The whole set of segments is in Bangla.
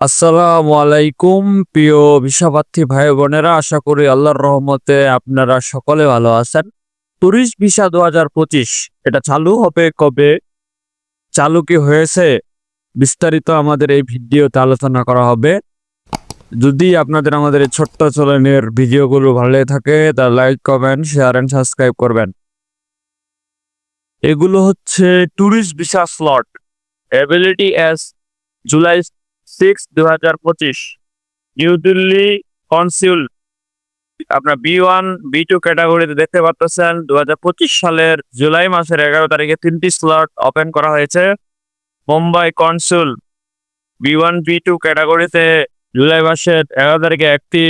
আসসালামু আলাইকুম, প্রিয় ভিসাপ্রার্থী ভাই বোনেরা আশা করি আল্লাহর রহমতে আপনারা সকলে ভালো আছেন। টুরিস্ট ভিসা দু হাজার পঁচিশ, এটা চালু হবে কবে? চালু কি হয়েছে? বিস্তারিত আমাদের এই ভিডিওতে আলোচনা করা হবে। যদি আপনাদের আমাদের এই ছোট্ট চ্যানেলের ভিডিওগুলো ভালো লেগে থাকে তা like, comment, share and subscribe করবেন। এগুলো হচ্ছে tourist visa slot. Ability as July six দু হাজার পঁচিশ। নিউ দিল্লি কনসিউল আপনার বি ওয়ান বি টু ক্যাটাগরিতে দেখতে পাচ্ছেন দু হাজার পঁচিশ সালের জুলাই মাসের এগারো তারিখে তিনটি স্লট ওপেন করা হয়েছে। Mumbai consul B one B two ক্যাটাগরিতে জুলাই মাসের এগারো তারিখে একটি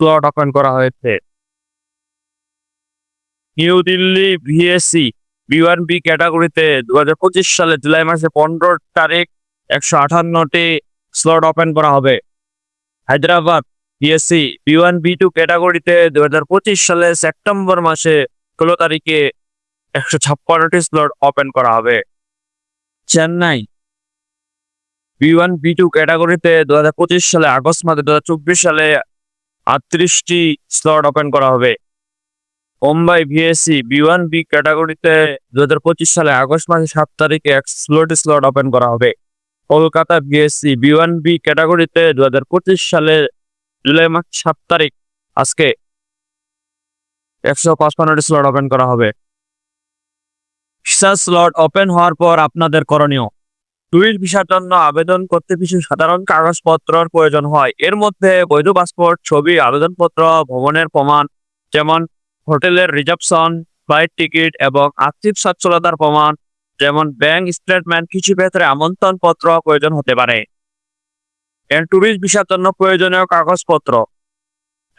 স্লট ওপেন করা হয়েছে। New Delhi V S C B ক্যাটাগরিতে দু হাজার পঁচিশ সালে জুলাই মাসের পনেরো তারিখ একশো আঠান্নটি স্লট ওপেন করা হবে। Hyderabad B S C B one ক্যাটাগরিতে দু হাজার পঁচিশ সালে সেপ্টেম্বর মাসে ষোলো তারিখে একশো ছাপ্পান্নটি স্লট ওপেন করা হবে। Chennai B one B two ক্যাটাগরিতে দু হাজার পঁচিশ সালে আগস্ট মাসে দু হাজার চব্বিশ সালে আটত্রিশটি স্লট ওপেন করা হবে। Mumbai V S C B ক্যাটাগরিতে দু হাজার পঁচিশ সালে আগস্ট মাসে সাত তারিখে এক স্লট স্লট ওপেন করা হবে। Kolkata B S C B ক্যাটাগরিতে দু হাজার পঁচিশ সালে জুলাই মাস সাত তারিখ, আজকে একশো পাঁচপান্নটি স্লট ওপেন করা হবে। ভিসা স্লট ওপেন হওয়ার পর আপনাদের করণীয় টুরিস্ট ভিসার জন্য আবেদন করতে কিছু সাধারণ কাগজপত্রের প্রয়োজন হয়। এর মধ্যে বৈধ পাসপোর্ট, ছবি, আবেদনপত্র ভ্রমণের প্রমাণ, যেমন হোটেলের রিজার্ভশন ফ্লাইট টিকিট এবং আর্থিক সচ্ছলতার প্রমাণ যেমন ব্যাংক স্টেটমেন্ট কিছু ক্ষেত্রে আমন্ত্রণ পত্র প্রয়োজন হতে পারে। ট্যুরিস্ট ভিসার জন্য প্রয়োজনীয় কাগজপত্র?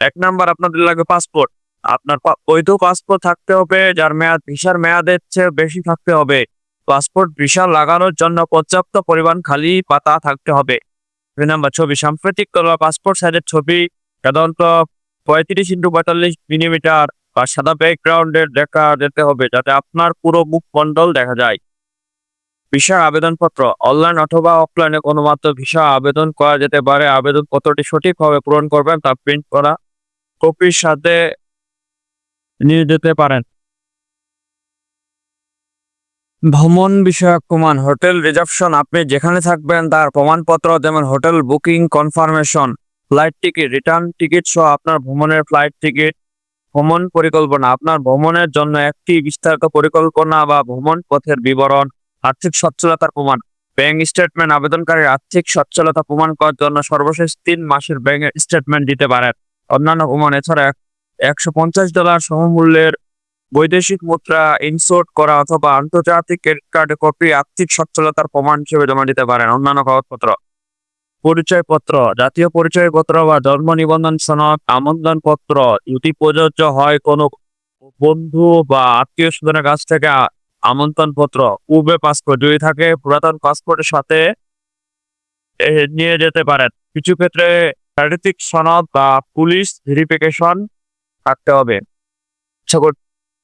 এক নাম্বার আপনাদের লাগবে পাসপোর্ট আপনার বৈধ পাসপোর্ট থাকতে হবে, যার মেয়াদ, ভিসার মেয়াদের চেয়ে বেশি থাকতে হবে। পাসপোর্ট ভিসা লাগানোর জন্য পর্যাপ্ত পরিমাণ খালি পাতা থাকতে হবে। দুই নাম্বার ছবি, সাম্প্রতিক পাসপোর্ট সাইজের ছবি। সাধারণত পঁয়ত্রিশ ইন্টু পঁয়তাল্লিশ মিলিমিটার বা সাদা ব্যাকগ্রাউন্ডের দেখা যেতে হবে, যাতে আপনার পুরো মুখমণ্ডল দেখা যায়। ভিসা আবেদনপত্র, অনলাইন অথবা অফলাইনে কোনো মাত্র ভিসা আবেদন করা যেতে পারে। আবেদন পত্রটি সঠিকভাবে পূরণ করবেন তা প্রিন্ট করা, কপির সাথে নিয়ে যেতে পারেন। ভ্রমণ বিষয়ক প্রমাণ, হোটেল রিজার্ভশন, আপনি যেখানে থাকবেন তার প্রমাণপত্র যেমন hotel booking confirmation, flight ticket, return ticket সহ আপনার ভ্রমণের ফ্লাইট টিকিট, ভ্রমণ পরিকল্পনা, আপনার ভ্রমণের জন্য একটি বিস্তারিত পরিকল্পনা বা ভ্রমণ পথের বিবরণ আর্থিক সচ্ছলতার প্রমাণ। ব্যাংক স্টেটমেন্ট আবেদনকারীর আর্থিক সচ্ছলতা প্রমাণ করার জন্য সর্বশেষ তিন মাসের ব্যাংক স্টেটমেন্ট দিতে পারেন। অন্যান্য প্রমাণ, এছাড়া একশো পঞ্চাশ ডলার সমমূল্যের বৈদেশিক মুদ্রা ইনসোর্ট করা অথবা আন্তর্জাতিক ক্রেডিট কার্ড কপি আর্থিক সচ্ছলতার প্রমাণ হিসেবে জমা দিতে পারেন। অন্যান্য কাগজপত্র। পরিচয়পত্র। জাতীয় পরিচয়পত্র বা জন্ম নিবন্ধন সনদ আমন্ত্রণ পত্র যদি প্রযোজ্য হয় কোনো বন্ধু বা আত্মীয় স্বজনের কাছ থেকে আমন্ত্রণ পত্র পূর্বে পাসপোর্ট যদি থাকে, পুরাতন পাসপোর্টের সাথে নিয়ে যেতে পারেন। কিছু ক্ষেত্রে শারীরিক সনদ বা পুলিশ ভেরিফিকেশন থাকতে হবে।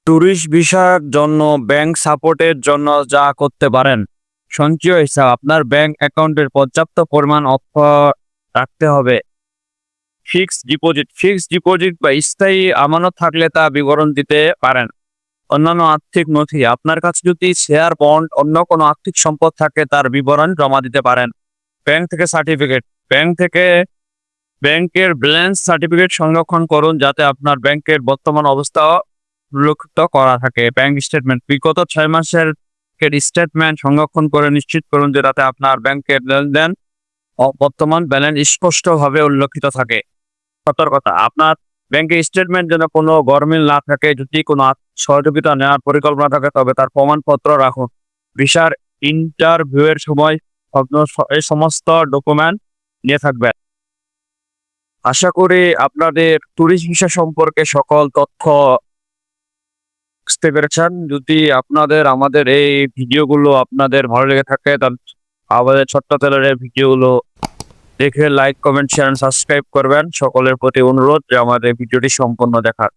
ট্যুরিস্ট ভিসার জন্য ব্যাংক সাপোর্টের জন্য যা করতে পারেন। সঞ্চয় হিসাব, আপনার ব্যাংক অ্যাকাউন্টের পর্যাপ্ত পরিমাণ অর্থ রাখতে হবে। ফিক্সড ডিপোজিট ফিক্সড ডিপোজিট বা স্থায়ী আমানত থাকলে তা বিবরণ দিতে পারেন। অন্যান্য আর্থিক নথি, আপনার কাছে যদি শেয়ার বন্ড অন্য কোনো আর্থিক সম্পদ থাকে, তার বিবরণ জমা দিতে পারেন। ব্যাংক থেকে সার্টিফিকেট ব্যাংক থেকে ব্যাংকের ব্যালেন্স সার্টিফিকেট সংরক্ষণ করুন, যাতে আপনার ব্যাংকের বর্তমান অবস্থা উল্লেখিত করা থাকে। ব্যাংক স্টেটমেন্ট বিগত ছয় মাসের স্টেটমেন্ট সংরক্ষণ করে নিশ্চিত করুন যে তাতে আপনার ব্যাংকের লেনদেন, বর্তমান ব্যালেন্স স্পষ্টভাবে উল্লেখিত থাকে। সতর্কতা, আপনার ব্যাংকের স্টেটমেন্ট যেন কোনো গরমিল না থাকে, যদি কোনো সহযোগিতা নেওয়ার পরিকল্পনা থাকে, তবে তার প্রমাণপত্র রাখুন। ভিসার ইন্টারভিউ এর সময় এই সমস্ত ডকুমেন্ট নিয়ে থাকবেন। আশা করি আপনাদের ট্যুরিস্ট ভিসা সম্পর্কে সকল তথ্য বুঝতে পেরেছেন। যদি আপনাদের, আমাদের এই ভিডিওগুলো আপনাদের ভালো লেগে থাকে, তাহলে আমাদের ছোট্ট তেলের ভিডিওগুলো দেখে লাইক কমেন্ট শেয়ার সাবস্ক্রাইব করবেন। সকলের প্রতি অনুরোধ যে আমাদের ভিডিওটি সম্পূর্ণ দেখার।